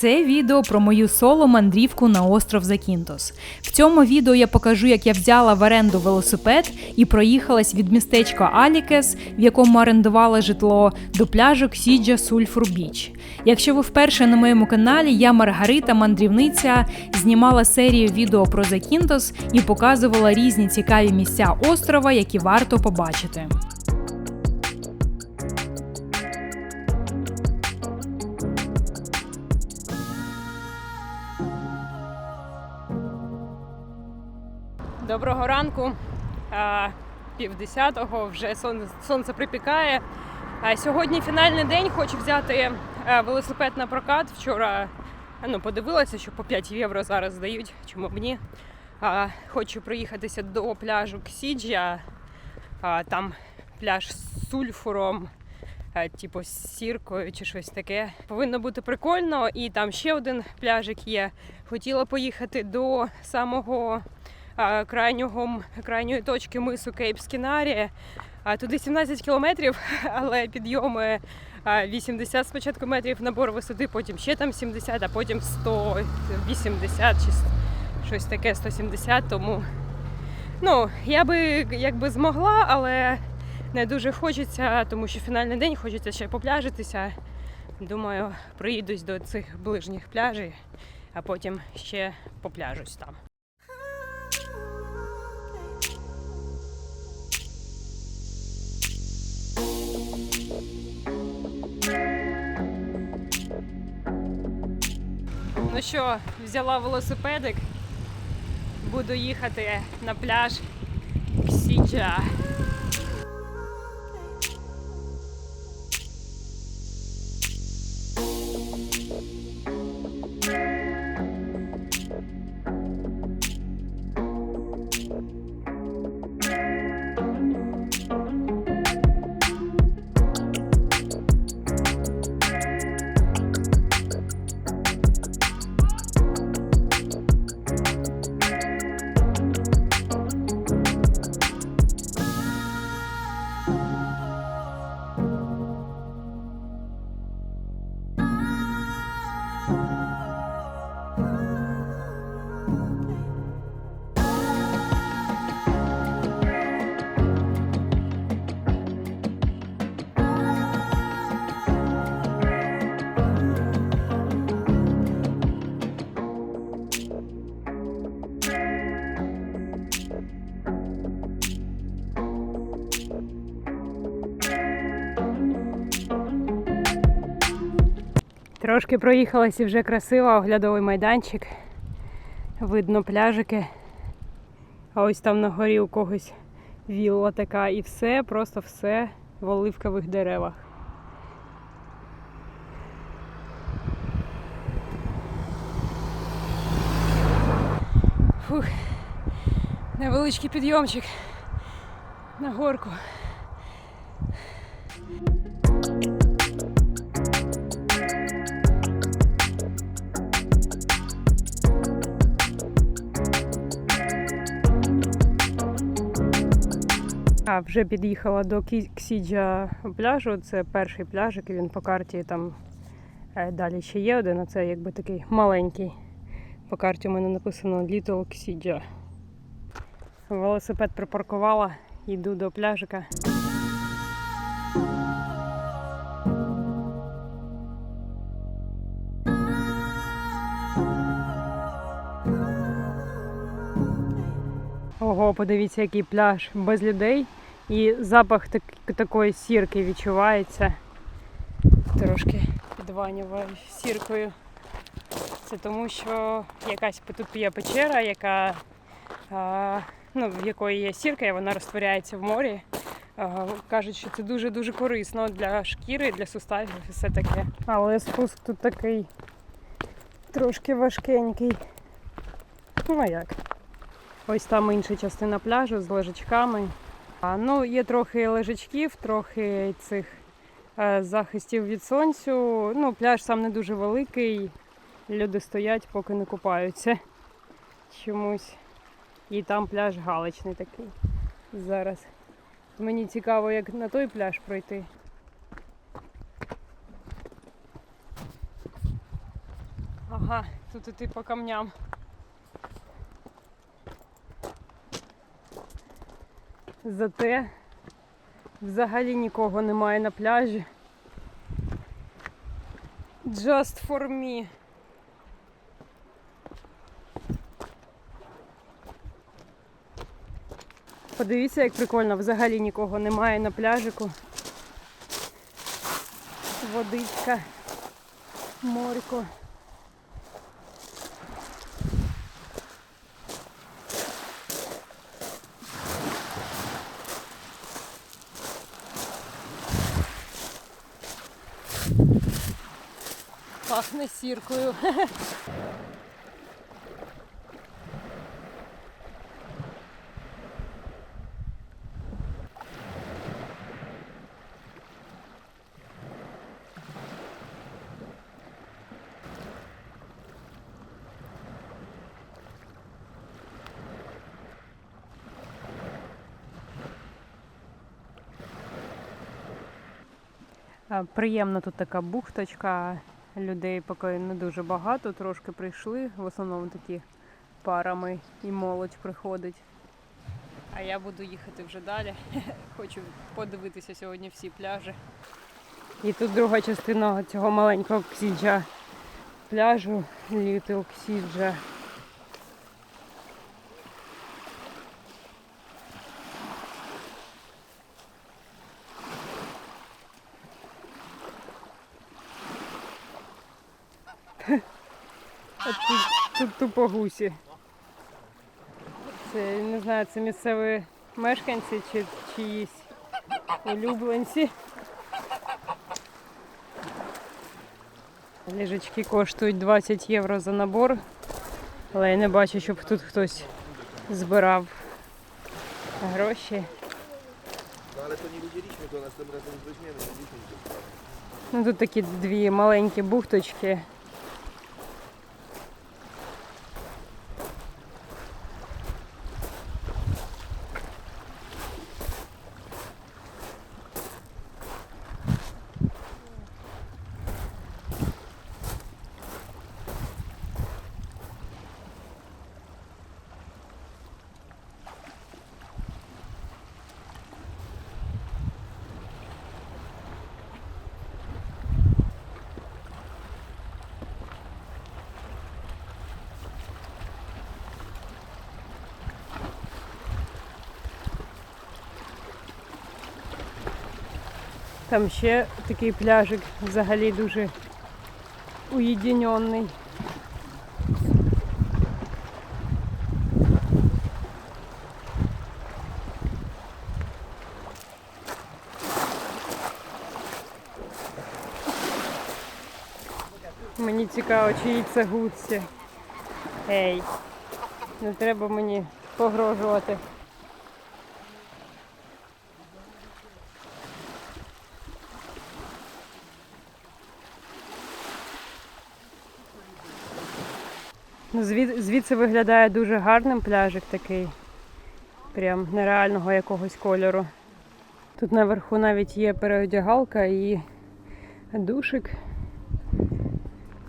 Це відео про мою соло мандрівку на остров Закінтос. В цьому відео я покажу, як я взяла в оренду велосипед і проїхалась від містечка Алікес, в якому орендувала житло, до пляжу Ксіджа Сульфур Біч. Якщо ви вперше на моєму каналі, я Маргарита, мандрівниця, знімала серію відео про Закінтос і показувала різні цікаві місця острова, які варто побачити. Доброго ранку. Півдесятого вже сон- сонце припікає. Сьогодні фінальний день. Хочу взяти е, велосипед на прокат. Вчора ну, подивилася, що по 5 євро зараз здають. Чому б ні? Хочу проїхатися до пляжу Ксіджа. Там пляж з сульфуром, типу з сіркою чи щось таке. Повинно бути прикольно. І там ще один пляжик є. Хотіла поїхати до самого крайнього, крайньої точки мису Кейп Скінарі. Туди 17 кілометрів, але підйоми 80 спочатку метрів набор висоти, потім ще там 70, а потім 180 чи щось таке 170. Тому ну, я би якби змогла, але не дуже хочеться, тому що фінальний день хочеться ще попляжитися. Думаю, приїдусь до цих ближніх пляжів, а потім ще попляжусь там. Ну що, взяла велосипедик, буду їхати на пляж Ксіджа. Трошки проїхалась і вже красиво, оглядовий майданчик. Видно пляжики. А ось там на горі у когось вілла така і все, просто все в оливкових деревах. Фух. Невеличкий підйомчик на горку. Вже під'їхала до Ксіджа пляжу. Це перший пляжик, і він по карті там е, далі ще є один, а це якби такий маленький. По карті у мене написано Little Ксіджа. Велосипед припаркувала, йду до пляжика. Ого, подивіться, який пляж без людей. І запах так, такої сірки відчувається. Трошки підванюваю сіркою. Це тому, що якась тут є печера, яка, а, ну, в якої є сірка, і вона розтворяється в морі. А, кажуть, що це дуже-дуже корисно для шкіри, для суставів і все таке. Але спуск тут такий трошки важкенький. Ну а як? Ось там інша частина пляжу з лежачками. Ну, є трохи лежачків, трохи цих е, захистів від сонцю. Ну, пляж сам не дуже великий. Люди стоять, поки не купаються чомусь. І там пляж галичний такий зараз. Мені цікаво, як на той пляж пройти. Ага, тут іти по камням. Зате взагалі нікого немає на пляжі. Just for me. Подивіться, як прикольно, взагалі нікого немає на пляжику. Водичка, морько. Пахне сіркою. А, Приємна тут така бухточка. Людей поки не дуже багато, трошки прийшли. В основному такі парами і молодь приходить. А я буду їхати вже далі. Хочу подивитися сьогодні всі пляжі. І тут друга частина цього маленького ксіджа пляжу, Little Ксіджа. А тут, тупо гусі. Це не знаю, це місцеві мешканці чи чиїсь улюбленці. Ліжечки коштують 20 євро за набор, але я не бачу, щоб тут хтось збирав гроші. Nie widzieliśmy go, następnym razem weźmiemy, nie widzieliśmy go sprawy. Ну тут такі дві маленькі бухточки. Там ще такий пляжик взагалі дуже уєдинений. Мені цікаво, чиї це гудці. Ей, не треба мені погрожувати. Звід- звідси виглядає дуже гарним пляжик такий. Прям нереального якогось кольору. Тут наверху навіть є переодягалка і душик.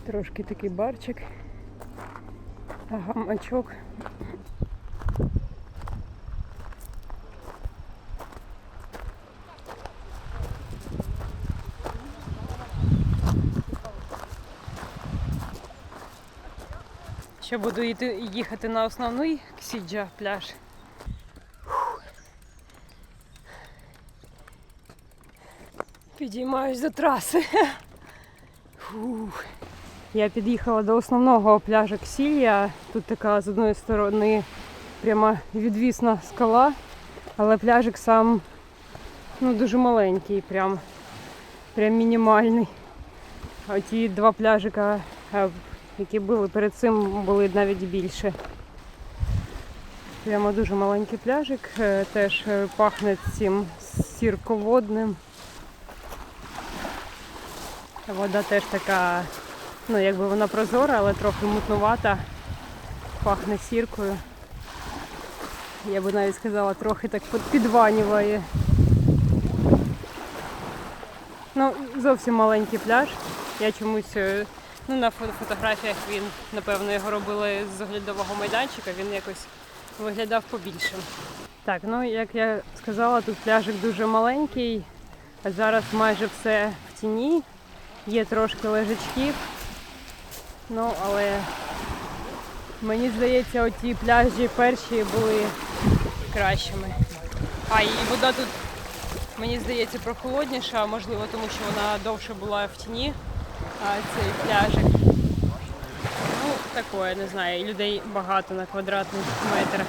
Трошки такий барчик. Гамачок. Ще буду йти, їхати на основний Ксіджа пляж. Підіймаюсь до траси. Фух. Я під'їхала до основного пляжа Ксілія. Тут така з одної сторони прямо відвісна скала, але пляжик сам ну, дуже маленький, прям, прям мінімальний. Ті два пляжика, е, які були перед цим, були навіть більше. Прямо дуже маленький пляжик, е, теж е, пахне цим сірководним. Вода теж така, ну якби вона прозора, але трохи мутнувата, пахне сіркою. Я би навіть сказала, трохи так під- підванюває. Ну, зовсім маленький пляж. Я чомусь е, Ну, на фо- фотографіях він, напевно, його робили з оглядового майданчика, він якось виглядав побільшим. Так, ну як я сказала, тут пляжик дуже маленький, а зараз майже все в тіні. Є трошки лежачків. Ну, але мені здається, оті пляжі перші були кращими. А і вода тут, мені здається, прохолодніша, можливо, тому що вона довше була в тіні, цей пляжик. Ну, такое, не знаю, людей багато на квадратний метр.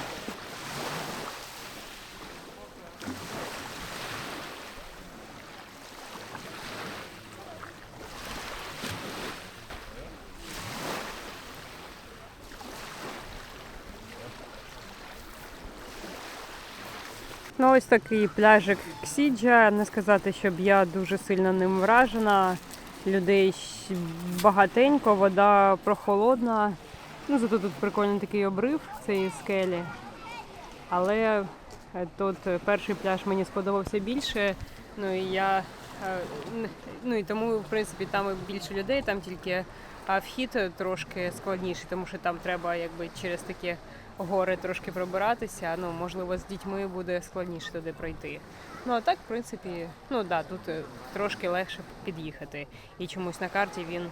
Ну, ось такий пляжик Ксіджа. Не сказати, щоб я дуже сильно ним вражена. Людей багатенько, вода прохолодна. Ну, зато тут прикольний такий обрив цієї скелі. Але е, тут перший пляж мені сподобався більше. Ну і я е, ну і тому, в принципі, там більше людей, там тільки вхід трошки складніший, тому що там треба якби через такі гори трошки пробиратися. Ну, можливо, з дітьми буде складніше туди пройти. Ну а так, в принципі, ну да, тут е, трошки легше під'їхати. І чомусь на карті він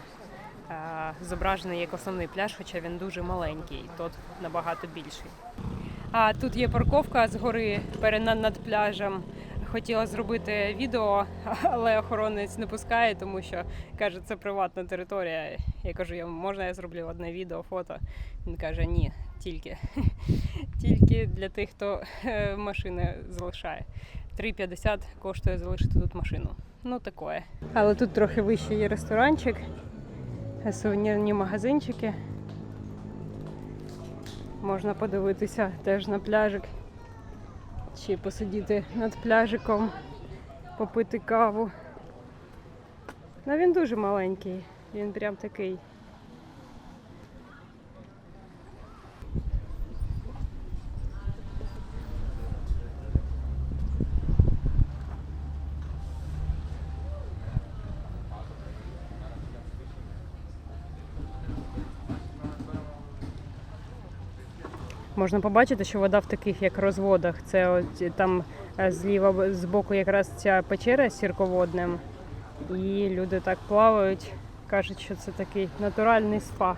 а, зображений як основний пляж, хоча він дуже маленький, тут набагато більший. А тут є парковка з гори над пляжем. Хотіла зробити відео, але охоронець не пускає, тому що каже, це приватна територія. Я кажу, можна я зроблю одне відео, фото. Він каже, ні, тільки. Тільки для тих, хто е, машини залишає. 3,50 коштує залишити тут машину. Ну таке. Але тут трохи вище є ресторанчик, е, сувенірні магазинчики. Можна подивитися теж на пляжик. Чи посидіти над пляжиком, попити каву. Ну він дуже маленький, він прям такий. Можна побачити, що вода в таких як розводах. Це от там е, зліва з боку якраз ця печера з сірководним. І люди так плавають, кажуть, що це такий натуральний спа.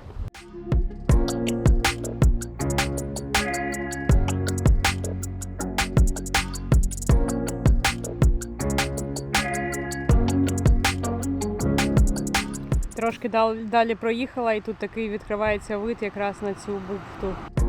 Трошки дал- далі проїхала, і тут такий відкривається вид якраз на цю бухту.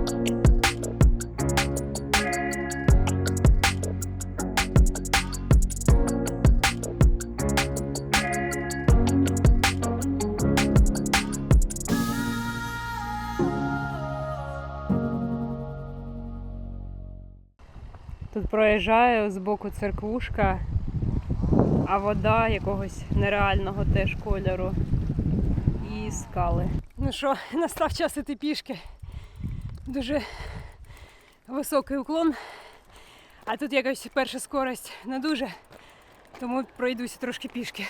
Тут проїжджаю з боку церквушка, а вода якогось нереального теж кольору. І скали. Ну що, настав час іти пішки. Дуже високий уклон. А тут якась перша скорость не дуже, тому пройдуся трошки пішки.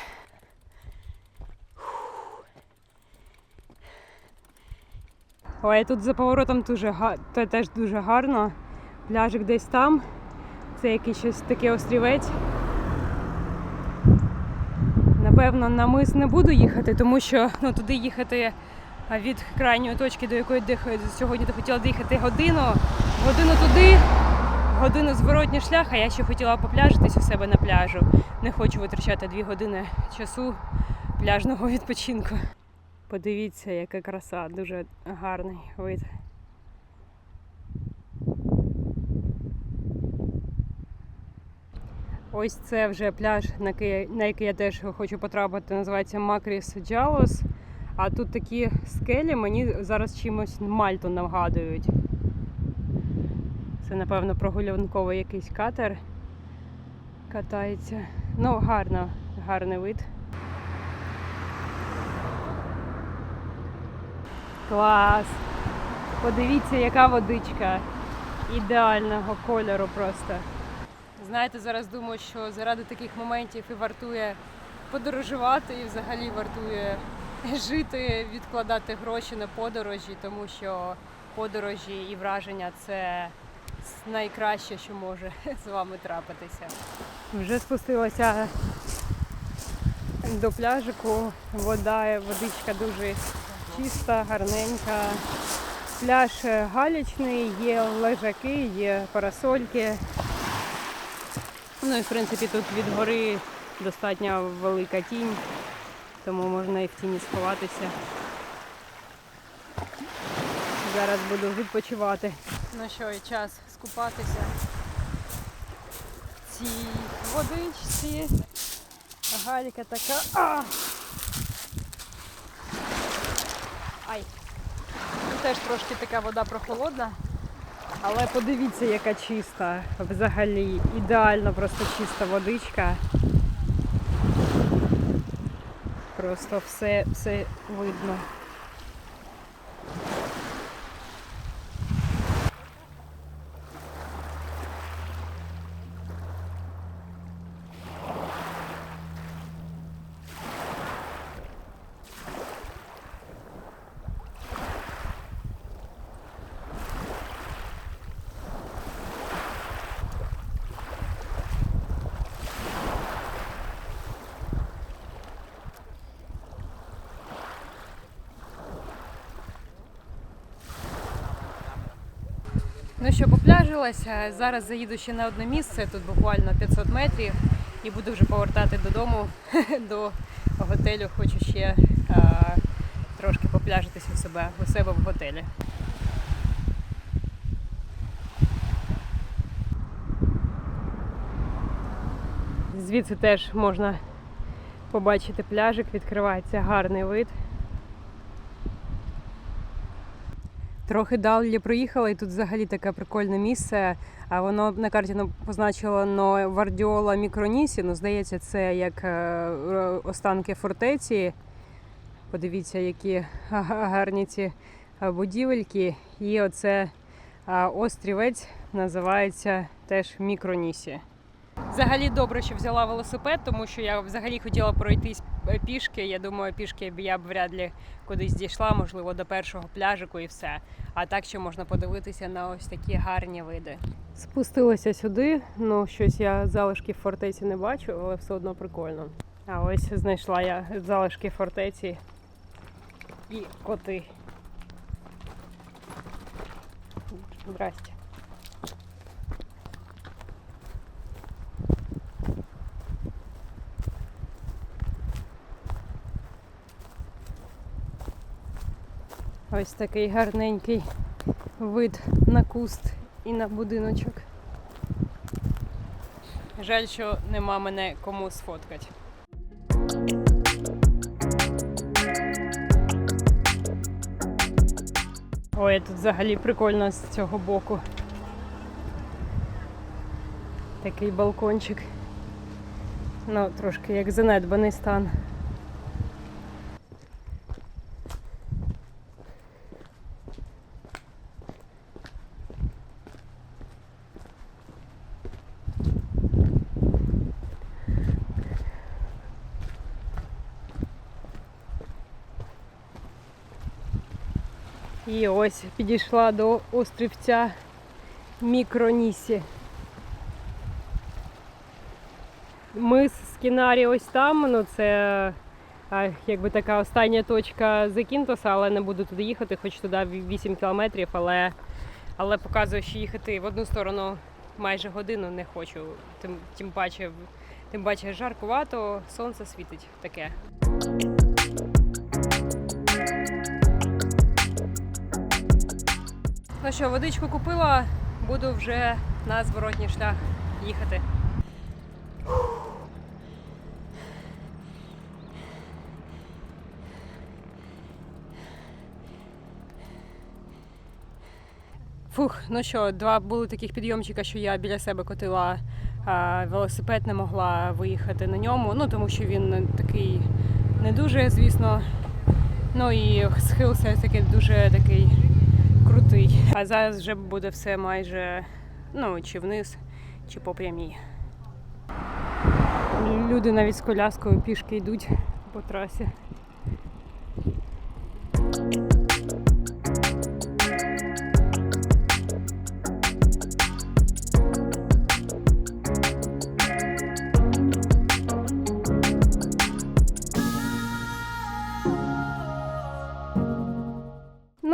Ой, тут за поворотом дуже, теж дуже гарно. Пляжик десь там. Це якийсь щось такий острівець. Напевно, на мис не буду їхати, тому що ну, туди їхати від крайньої точки, до якої сьогодні ти хотіла доїхати годину, годину туди, годину зворотній шлях, а я ще хотіла попляжитись у себе на пляжу. Не хочу витрачати дві години часу пляжного відпочинку. Подивіться, яка краса, дуже гарний вид. Ось це вже пляж, на який, я теж хочу потрапити, називається Макріс Джалос. А тут такі скелі мені зараз чимось Мальту нагадують. Це, напевно, прогулянковий якийсь катер катається. Ну, гарно, гарний вид. Клас! Подивіться, яка водичка ідеального кольору просто. Знаєте, зараз думаю, що заради таких моментів і вартує подорожувати, і взагалі вартує жити, відкладати гроші на подорожі, тому що подорожі і враження це найкраще, що може з вами трапитися. Вже спустилася до пляжику. Вода, водичка дуже чиста, гарненька. Пляж галячний, є лежаки, є парасольки. Ну і в принципі тут від гори достатньо велика тінь, тому можна і в тіні сховатися. Зараз буду відпочивати. Ну що, і час скупатися в цій водичці. Галька така. А! Ай! Тут теж трошки така вода прохолодна. Але подивіться, яка чиста. Взагалі ідеально просто чиста водичка. Просто все, все видно. Ну що, попляжилася. Зараз заїду ще на одне місце, тут буквально 500 метрів, і буду вже повертати додому до готелю. Хочу ще а, трошки попляжитися у себе у себе в готелі. Звідси теж можна побачити пляжик, відкривається гарний вид. Трохи далі проїхала, і тут взагалі таке прикольне місце. А воно на карті нам позначило Вардіола Мікронісі. Ну, здається, це як е, останки фортеці. Подивіться, які гарні ці е, будівельки. І оце острівець називається теж Мікронісі. Взагалі добре, що взяла велосипед, тому що я взагалі хотіла пройтись е, пішки. Я думаю, пішки я б вряд ли кудись дійшла, можливо, до першого пляжику і все. А так ще можна подивитися на ось такі гарні види. Спустилася сюди. Ну, щось я залишки фортеці не бачу, але все одно прикольно. А ось знайшла я залишки фортеці і коти. Здрасте. Ось такий гарненький вид на куст і на будиночок. Жаль, що нема мене кому сфоткати. Ой, тут взагалі прикольно з цього боку. Такий балкончик. Ну, трошки як занедбаний стан. І ось підійшла до острівця Мікронісі. Мис Скінарі ось там, ну це якби така остання точка Закінтоса, але не буду туди їхати, хоч туди 8 кілометрів, але, але показує, що їхати в одну сторону майже годину не хочу. Тим, тим паче, тим паче жаркувато, сонце світить таке. Ну що, водичку купила, буду вже на зворотній шлях їхати. Фух, ну що, два були таких підйомчика, що я біля себе котила а, велосипед, не могла виїхати на ньому. Ну тому що він такий не дуже, звісно. Ну і схил все таки дуже такий крутий. А зараз вже буде все майже ну, чи вниз, чи по прямій. Люди навіть з коляскою пішки йдуть по трасі.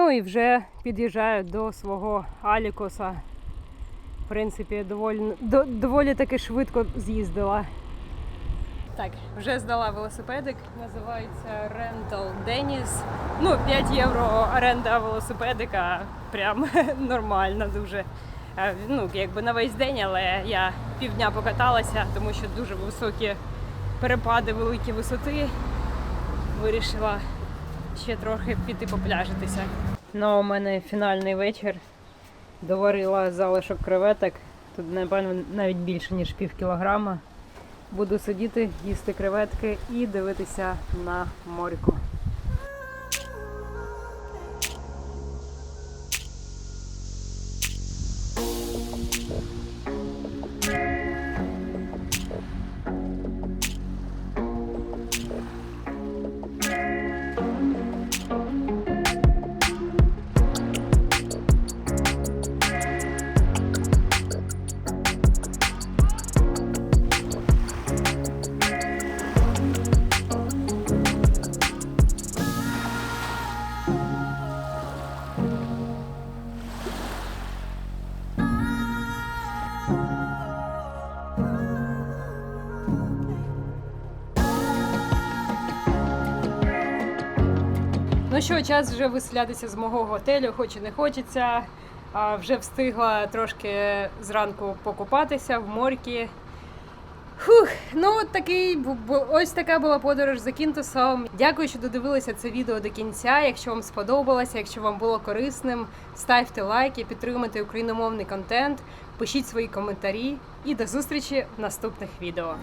Ну і вже під'їжджаю до свого Алікоса. В принципі, доволі, доволі таки швидко з'їздила. Так, вже здала велосипедик, називається Rental Dennis. Ну, 5 євро оренда велосипедика, прям нормально дуже. Е, Ну, якби на весь день, але я півдня покаталася, тому що дуже високі перепади, великі висоти. Вирішила ще трохи піти попляжитися. Ну, у мене фінальний вечір. Доварила залишок креветок. Тут, напевно, навіть більше, ніж пів кілограма. Буду сидіти, їсти креветки і дивитися на морьку. Ну що, час вже виселятися з мого готелю, хоч і не хочеться. А вже встигла трошки зранку покупатися в морькі. Фух, ну от такий ось така була подорож за Кінтусом. Дякую, що додивилися це відео до кінця. Якщо вам сподобалося, якщо вам було корисним, ставте лайки, підтримуйте україномовний контент, пишіть свої коментарі і до зустрічі в наступних відео.